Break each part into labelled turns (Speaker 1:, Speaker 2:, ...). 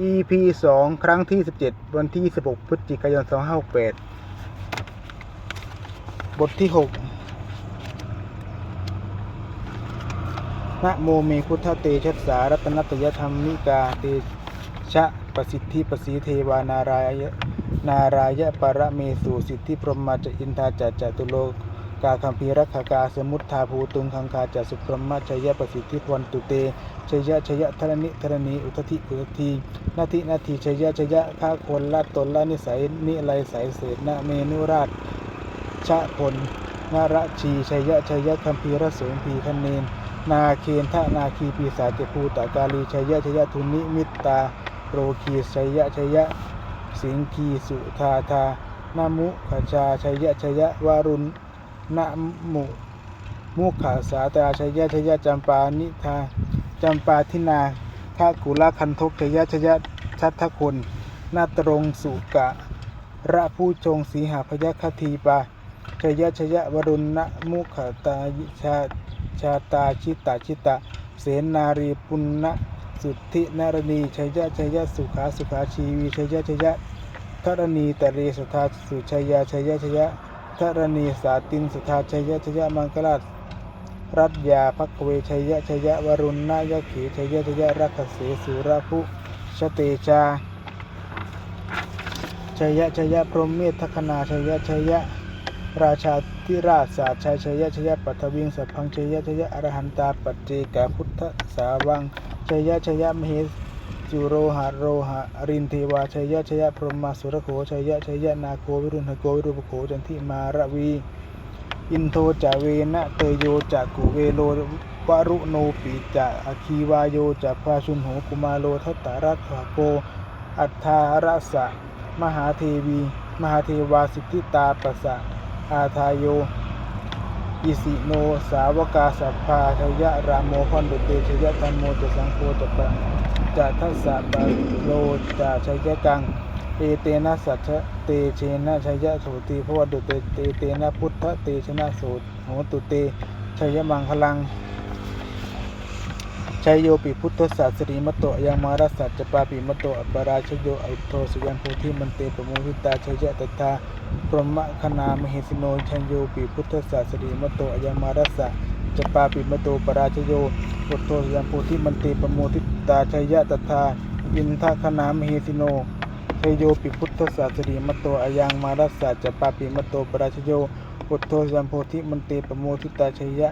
Speaker 1: EP 2 ครั้งที่ 17 วันที่ 16 พฤศจิกายน 2568 บทที่ 6นะโมเมพุทธเตชัสสารัตนัตยธรรมิกาเตชะประสิทธิประสีเทวานารายนารายะปรเมสุสิทธิพรหมาจอินทาจัจจตุโลก กาคัมภีรักขากาสมุทธาภูตุงคังคาจัสุพรหมชยประสิทธิพวันตุเตชยะชยะธรณิธรณีอุทธิอุทธีนาทินาทีชยะชยะข้าคนละตนละนิสัยนิไลสายเศษนะเมนุราชชะพลนาระชีชัยยะชัยยะคัมภีรสูงพีคะเนนนาเคนทนาคีปีศาจภูตากาลีชัยยะชัยยะทุนิมิตตาโรคีชัยยะชัยยะ สิงคีสุธาธานามุขชาชัยยะชัยยะวารุณ นะมุมุขาสาตาชยยะชยยะจำปานิธาจำปาทินาทากุลคันทกชยยะชยยะชัตทคนนาตรงสุกะระผู้จงสีหาพยคทีปาชยะชยะวรุณนะมุขตาชาชาตาชิตาชิตะ เสนารีปุณณสุทธินารณีชยะชยะสุขาสุขาชีวีชยะชยะธรณีตเรสุธาสุชยาชยะชยะ ธรณีสาตินสุธาชยะชยะมังคลารัตยาภักเวชยะชยะวรุณนายขีชยะชยะรักเสสุรภุชเตชาชยะชยะพรหมเมธคณาชยะชยะราชาธิราชสาชัยชยชยปัทวิงสัพพังชยชยอรหันตาปัจเจกพุทธสาวังชยชยมเหส จุโรหะโรหะรินเทวาชัยยะชัยยะพรหมาสุรโขชัยยะชัยยะนาโควิรุณหโกวิรูปโขจันทิมาระวี อินโทจาเวนะเตโยจักกุเวโลวารุโนปิจะอคีวายโยจะพาชุนโหกุมาโลทัตตารัตโก อัฏฐารสะมหาเทวี มหาเทวาสิทธิตาปะสสะอาทายโย อิสิโน สาวกาสัพพาชยะรามโมพันตุเตชยะธรรมโมจสังโฆจะปะ จะทัสสะปะโลจะชยะกัง เอเตนะสัชเตเชนะชัยยะโสติพวัตุเตเตเตนะพุทธเตชนะโสโหตุเตชัยยมังคลังชัยโยปิพุทธศาสรีมตโตยังมารัสสัจจปาปิมตโตอัปปราชโยอิโทสุยันโพธิมันเตปโมหิตาชัยยะตถาพรหมคณามหิสิโนชัยโยปิพุทธศาสรีมตโตยังมารัสสัจ จปาปิมตโตปราชโยปุตโตยันโพธิมันเตปโมทิตาชยยะตถาอินทคณามหิสิโนชัยโยปิพุทธศาสรีมตโตอยังมารัสสัจจปาปิมตโตปราชโยปุตโตยันโพธิมันเตปโมทิตาชยยะ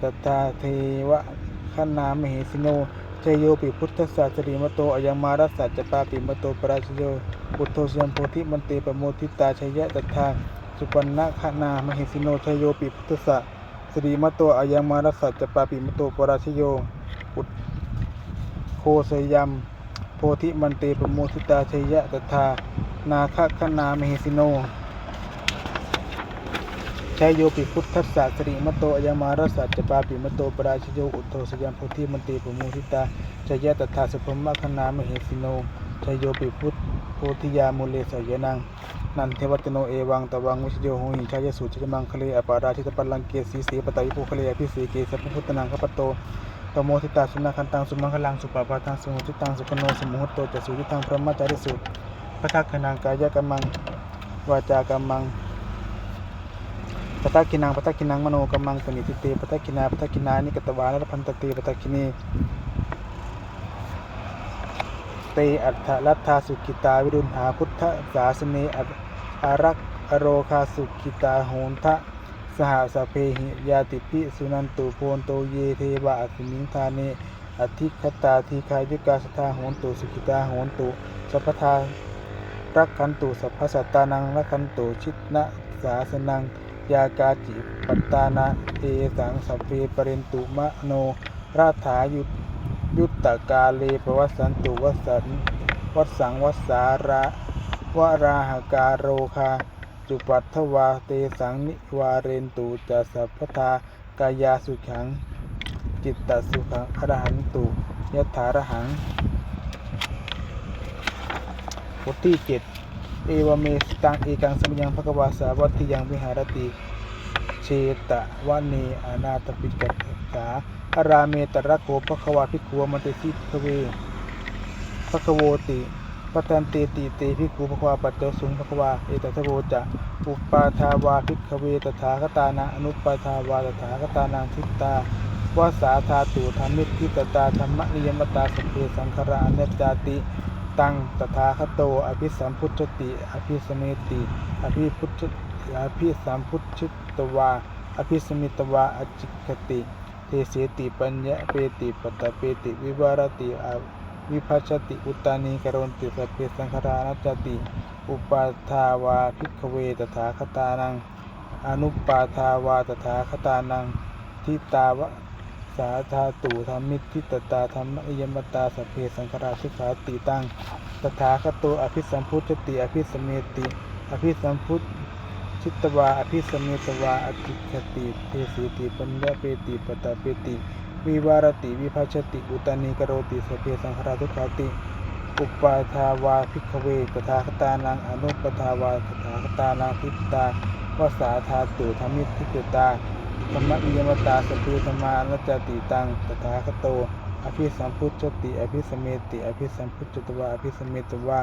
Speaker 1: ตถาเทวะขนามเหสิโนชยโยปิพุทธศาสริมโตอยังมารัสสัจจปาปิมโตปราชโยปุตโตสยมโพธิมันเตปโมทิตาชยยะตัทธาสุปันนะขนามเหสิโนชยโยปิพุทธศาส สริมโตอายังมารัสสัจจปาปิมโตปราชโยปุตโคสยมโพธิมันเตปโมทิตาชยะตัทธานาคขนามเหสิโนชัยโยปิพุทธัสสะสริมตโตอายามารัสสัจจปาปิมตโตปราชโยอุทโทสยามโพธิมันติปโมทิตาชยะตถาสุพมะคณามเหสิโนชัยโยปิพุทธโพธิยามุเลสยนัง นันเทวัตโนเอวังตวังวิชโยโหหิชายสุจจมังคะเลอปาราชิตปัลลังเกสีสีปตายิปุคะเลอภิสีเกสัพพุทธนังขปโตตโมทิตาสุนาคันตังสุมังคลังสุปปาทังสุมุทิตังสุปโนสมุหตโตจะสุยิตังพระมัจจาริสุพระทักขนังกายกัมมังวาจากัมมังปตากินังปตากินังมโนกัมมังปณิติเตปตากินาปตากินานิกตวานรพันตเตปตากินีเตอัฏฐลัทธาสุกิตาวิรุณหาพุทธศาสเนอัต อารักอโรคาสุกิตาโหนทะสหสเพหิยาติปิสุนันตุโพนโตเยเทวะอสิมิงทาเนอธิคตาทีคายุกาสทาโหนตุสุกิตาโหนตุสัพพทารักขันตุสัพพสัตตานังรักขันตุชิตนะสาสนังยากาจิปัตตานาเอสังสัพเพปเรนตุมะโนราถายุยุตตกาเลปวัสสันตุวัสันวัสังวัสสาระ วราหการโรคา จุปัตถวาเตสังนิวาเรนตุจะสัพพทากายาสุขัง จิตตสุขังอรหันตุยถารหังบทที่เจ็ดเอวเมสตังเอกังสมยังภควาสาวัตถิยังวิหารติเชตะวันเนอนาตปิกัสสาอาราเมตระโกภควาภิกขวมันติสิกขเวภควโวติ ปตันเตติเตภิกขุภควาปัจเจสุงภควาเอตัสโวจะอุปปาทาวาภิกเวตถาคตานาอนุปปาทาวาตถาคตานังทิตตาวาสาธาตุธรรมิทิตตาธรรมนิยมตาสพเพสังขารเนจจาติตังตถาคโต อภิสัมพุทธติ อภิสเมติ อภิพุทธอภิสัมพุทธตวา อภิสมิตวาอจิกติ เทเสติปัญญาเปติปตตเปติ วิวารติอา วิภัชติอุตานีกรณติสัพเพสังขารานัจติ อุปาทาวาภิกเวตถาคตานัง อนุปาทาวาตถาคตานังทิตาวะสาธาตุธรรมิทิตตาธรรมอิยมตาสัพเพสังขาราสุขาติตังตถาคโตอภิสัมพุทธติอภิสเมติ อภิสัมพุทธิตวาอภิสเมตวาอจิคติเทสีติปัญญาเปติปตตเปติ วิวารติวิภัชติอุตานีกโรติสเพสังขราทุกขาติอุปาทาวาภิกขเวตถาคตานังอนุปทาวาตถาคตานังทิตตาวาสาธาตุธรรมิทิตตาธรรมอิยมตาสพเพธรรมานจติตังตถาคโตอภิสัมพุทธติอภิสเมติอภิสัมพุทธตวาอภิสเมตวา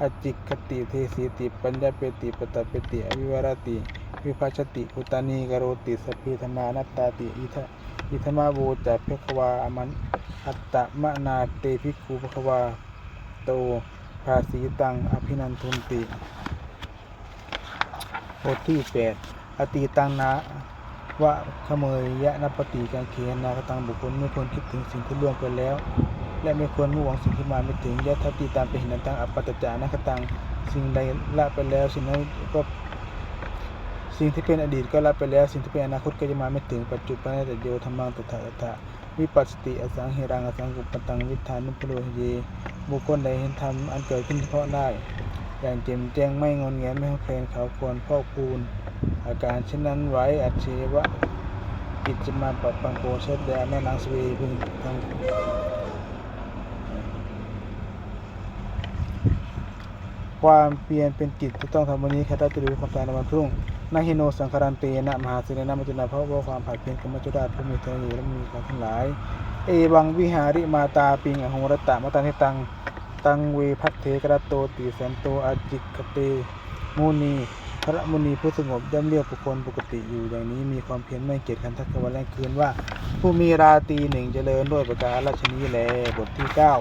Speaker 1: อจิคติเทสีติปัญญาเปติปตเปติอวิวารติวิภัชติอุตานีกโรติสพเพธรรมานัตตาติอิทะ อิธมาโวจัพพควาอมันอัตตมะนาเตภิกขุภควาโตภาสีตังอภินันทุนติบทที่แปดอตีตังนะวะขเมยยะนปฏิกังเขนนาคตังบุคคลไม่ควรคิดถึงสิ่งที่ล่วงไปแล้ว และไม่ควรมุ่งหวังสิ่งที่มาไม่ถึงยะทัตติตามไปเห็นตังอัปปัตจานาคตังสิ่งใดละไปแล้วสิ่งนั้นก็ สิ่งที่เป็นอดีตก็ละไปแล้ว สิ่งที่เป็นอนาคตก็จะมาไม่ถึงปัจจุบันแต่โยธรรมังตถาตถาวิปัสสติอสังเหรังอสังกุปตังวิธานุปโลเยบุคคลใดเห็นธรรมอันเกิดขึ้นเฉพาะได้อย่างแจ่มแจ้งไม่งอนแงไม่เคลนเขาควรพ่อกพูนอาการเช่นนั้นไว้อัจเชวะกิจจะมาปรับปังโกเชดแดแม่นางสวีพึงทางความเปลี่ยนเป็นกิจที่ต้องทำวันนี้แค่ได้จะรู้ความตายในวันพรุ่ง นาฮิโนสังคารันเตนะมหาเสนามจจุนาเพราะว่าความผัดเพี้ยนกรรมจุราผู้มีเทนีและมีความทั้งหลาย เอวังวิหาริมาตาปิงอโหรตะมตังเทตัง ตังเวพัทเทกระโตติแสนโตอาจิกเตมุนีพระมุนีผู้สงบย่อมเรียกบุคคลปกติอยู่อย่างนี้มีความเพียรไม่เกียจขันทักกวันแรงคืนว่า ผู้มีราตีหนึ่งเจริญด้วยประการราชนีแลบทที่เก้า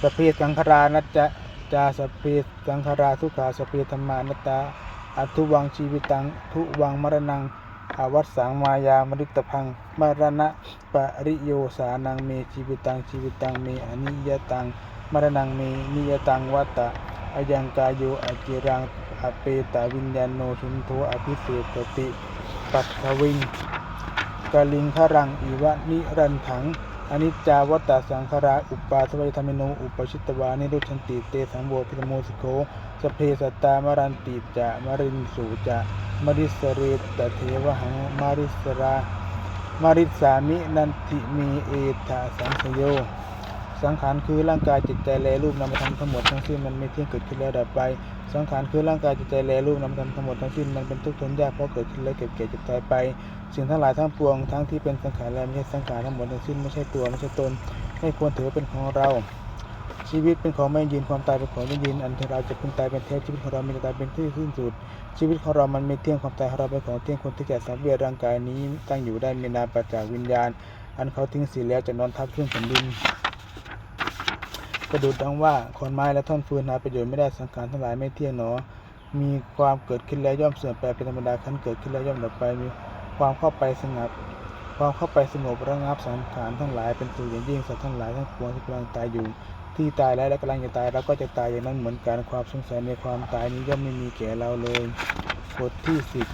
Speaker 1: สพเพสังขารานัจจะ จาสพเพสังขาราทุขาสพเพธรรมานตาอัทุวังชีวิตังทุวังมรณังอาวัตสังมายามริตพังมรณะปริโยสานังเมชีวิตังชีวิตังเมอนิยตังมรณังเมนิยตังวัตตะอายังกายโยอจิรังอเปตาวิญญาโนชุนโทอภิเศษติ ปัตถวิงกาลิงครังอีวะนิรันถัง อนิจจาวัตตสังขาราอุปาสวัยธรรมิโนอุปชิตวานิรุชันติเตสังโวพิตโมสิโกสเพสัตตามรันติจะมรินสูจะมริสเรตเทวหังมาริสรามาริสามินันติมีเอธาสังสโย สังขารคือร่างกายจิตใจแลรูปนามธรรมทั้งหมดทั้งสิ้นมันไม่เที่ยงเกิดขึ้นแล้วดับไป สังขารคือร่างกายจิตใจแลรูปนามธรรมทั้งหมดทั้งสิ้นมันเป็นทุกข์ทนยากเพราะเกิดขึ้นแล้วเก็บเกี่ยวจ็บตายไป สิ่งทั้งหลายทั้งปวงทั้งที่เป็นสังขารและไม่ใช่สังขารทั้งหมดทั้งสิ้นไม่ใช่ตัวไม่ใช่ตนไม่ควรถือว่าเป็นของเรา ชีวิตเป็นของไม่ยืนความตายเป็นของไม่ยืนอันที่เราจะพึงตายเป็นแท้ชีวิตของเรามีแต่ตายเป็นที่สิ้นสุด ชีวิตของเรามันไม่เที่ยงความตายของเราเป็นของเที่ยงคนที่แก่สังเวียนร่างกายนี้ตั้งอยู่ได้มีนามปัจจากวิญญาณ อันเขาทิ้งเสียแล้วจะนอนทับขึ้นแผ่นดิน กระดุดดังว่าขอนไม้และท่อนฟืนหาประโยชน์ไม่ได้สังขารทั้งหลายไม่เที่ยงหนอ มีความเกิดขึ้นแล้วย่อมเสื่อมไปเป็นธรรมดาขั้นเกิดขึ้นแล้วย่อมดับไปมีความเข้าไปสงบความเข้าไปสงบระงับสังขารทั้งหลายเป็นตัวอย่างยิ่งสัตว์ทั้งหลายทั้งปวงที่กำลังตายอยู่ ที่ตายแล้วและกำลังจะตายเราก็จะตายอย่างนั้นเหมือนกันความสงสัยในความตายนี้ย่อมไม่มีแก่เราเลยบทที่สิบ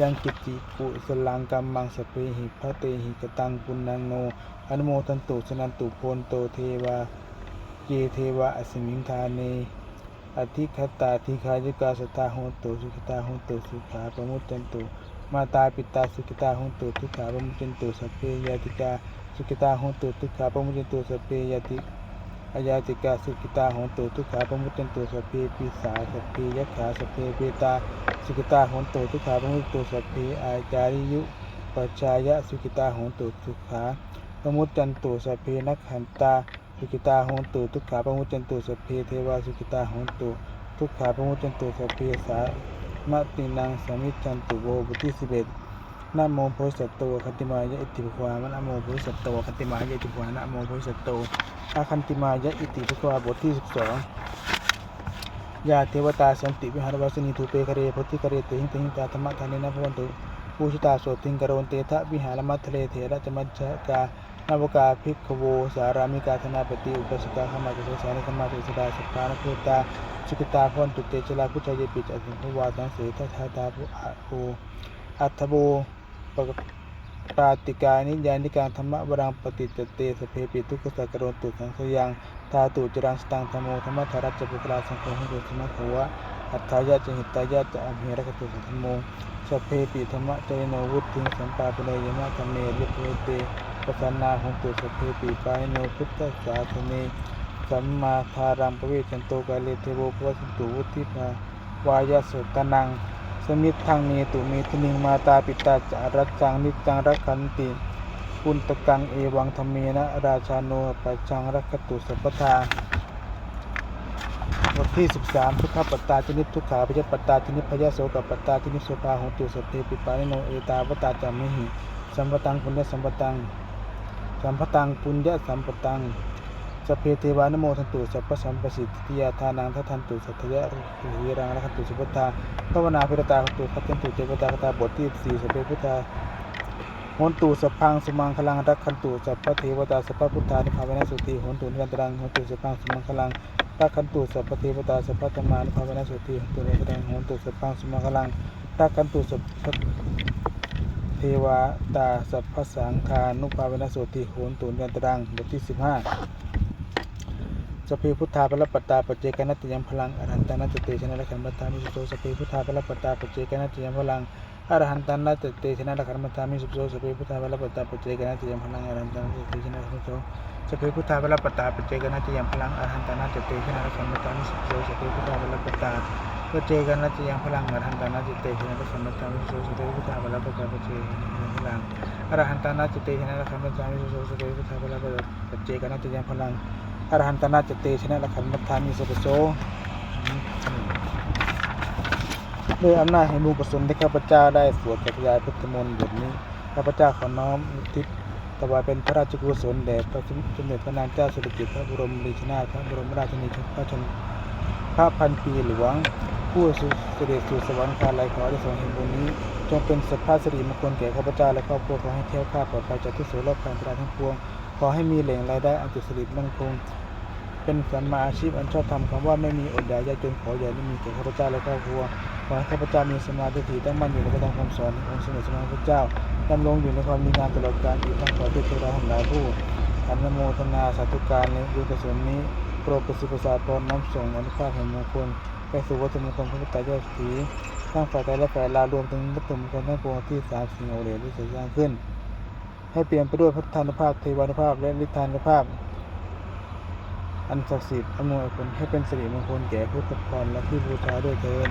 Speaker 1: ยังกิจจิกุสลังกัมมังสเพหิพระเตหิกตังปุณนังโนอนุโมทันตุสนันตุโพนโตเทวา เยเทวะอสมิงทาเนอธิคตาธิคายิกาสตาโหตุสุขตาโหตุสุขาปมุตตันตุมาตาปิตาสุขตาโหตุทุกขาปมุตตันตุสัพเพยติกาสุขตาโหตุทุกขาปมุตตันตุสัพเพยติอายาติกาสุขิตาโหตุทุกขาปมุตตันตุสัพเพปิสาสัพเพยัขาสัพเพเปตาสุขิตาโหตุทุกขาปมุตตันตุสัพเพอาจาริยุปัจจายะสุขิตาโหตุทุกขาปมุตตันตุสัพเพนักขันตา สุกิตาโหนตุทุกขาปมุจจันตุสัพเพเทวาสุกิตาโหนตุทุกขาปมุจจันตุสัพเพสามะตินังสมิจันตุโวบทที่สิบเอ็ดนะโมโพธิสัตโตคันติมายะอิติภความนะโมโพธิสัตโตคันติมายะอิติภควานะโมโพธิสัตโตอาคันติมายะอิติภควาบทที่สิบสองยาเทวตาสันติวิหารวาสินีทูเปคเรโพธิคะเรเตหิงเตหิงตาธรรมะทานินะพวันตุปูชิตาโสติงกโรนเตทะวิหารมัทะเลเถระจมัจจกา นาวกาภิกขโวสารามิกาธนาปฏิอุปสกาขมาจเสสานิขมาจสดาสปานพุตาสุกิตาพรตุเตจลาพุชายปิจอสิงพวาตังเสทัทาตาภุอาโภอัตถโบปกปาติกานิยานิการธรรมะวรังปฏิจเตสเพปิทุกขสักโรตุสังสยังทาตุจรังสตังธรรมธรรมธารัจปุกลาสังโฆหิโรธรรมโขวะอัตถายะจหิตายะจะอภิรคตุสังธรรมโมสเพปิธรรมะเจโนวุติงสัมปาปเนยมะธรรมเมลิเพเต ปสนาหงตุสพเพปีปายโนพุทธศาสเนสัมมาทารังปเวชันโตกาเลเทโวปวสสันตุวุติภาวายาสุตนัง สมิทังเนตุเมตินิงมาตาปิตาจารัจังนิจังรักขันติปุนตะกังเอวังธรรมเมนะราชาโนปัจจังรักขตุสัพพทาบทที่ 13 ทุกขปัตตาชนิดทุกขาพยปัตตาชนิดพยโสกับปัตตาชนิดโสภาหงตุสเพปิปายโนเอตาวตาจามิหิสัมปตังปุญญสัมปตัง สัมปตังปุญญสัมปตังสเพเทวานโมทันตุสัพพสัมปสิทธิยาทานังทัทันตุสัทธยะรีรังรักตุสุปทาภาวนาพิรตาขตุคัตันตุเจปตาคตาบทที่สี่สพเพพุทธาโหนตุสัพพังสุมังคลังรักขันตุสัพพเทวตาสัพพพุทธานิพพานะสุติโหนตุนิรันตรังโหนตุสัพพังสุมังคลังรักขันตุสัพพเทวตาสัพพธรรมานิพพานะสุติโหนตุนิรันตรังโหนตุสัพพังสุมังคลังรักขันตุสัพพ วาตาสัพพสังคานุภาเวนโสติโหนตุนยันตรังบทที่สิบห้าสพเพพุทธาพระปตาปจเจกนัตติยมพลังอรหันตานัตเตชนะละขันมัตามิสุโตสพเพพุทธาพระปตาปจเจกนัตติยมพลังอรหันตานัตเตชนะละขันมัตามิสุโตสพเพพุทธาพระปตาปจเจกนัตติยมพลังอรหันตานัตเตชนะละขันมัตตาสพเพพุทธาพระปตาปจเจกนัตติยมพลังอรหันตานัตเตชนะละขันมัตามิสุโตสพเพพุทธาพระปตา ปเจกันนัจยังพลังอรหันตานาจิตเตชนะสัมปทามิโสสเตพุทาบาลปะกาปเจยังพลังอรหันตานาจิตเตชนะสัมปทามิโสสเตพุทาบาลปะเจกันนัจยังพลังอรหันตานาจิตเตชนะขันมัทธามิโสปโสด้วยอำนาจแห่งบุญกุศลที่ข้าพเจ้าได้สวดกระยายพุทธมนต์บทนี้ข้าพเจ้าขอน้อมทิศถวายเป็นพระราชกุศลแด่พระสมเด็จพระนางเจ้าสิริกิติ์พระบรมราชินีพระบรมราชินีพระชนพระพันปีหลวง ผู้เสด็จสู่สวรรคาลัยขอได้ทรงเห็นบุญนี้ จงเป็นสัพพะสิริมงคลแก่ข้าพเจ้าและครอบครัวขอให้แท้วคลาปลอดภัยจากทุกโศกโรคภัยอันตรายทั้งปวง ขอให้มีแหล่งรายได้อันจุสิริมั่นคง เป็นสัมมาอาชีพอันชอบธรรมคำว่าไม่มีอดอยากยากจนขออย่าได้มีแก่ข้าพเจ้าและครอบครัวขอให้ข้าพเจ้ามีสมาธิตั้งมั่นอยู่ในพระธรรมคำสอนของค์สมเด็จสมมาพระเจ้าดำรงอยู่ในความมีงานตลอดกาลอีกทั้งขอเทวดาทั้งหลายผู้อนุโมทนาสาธุการในบุญกุศลนี้โปรดประสิทธิประสาทพรน้ำส่งอนุภาพแห่งมงคล ไปสู่วัตถุมงคลพระพุทธเจ้าสีสร้างฝ่ายใจและฝ่ายลารวมถึงวัตถุมงคลทั้งปวงที่สามสิ่งโอเลที่เสร้างขึ้น ให้เปลี่ยนไปด้วยพัฒนาภาพเทวานุภาพและฤทธานุภาพ อันศักดิ์สิทธิ์อำนวยผลให้เป็นสิริมงคลแก่ผู้ปกครองและที่บูชาด้วยเทิน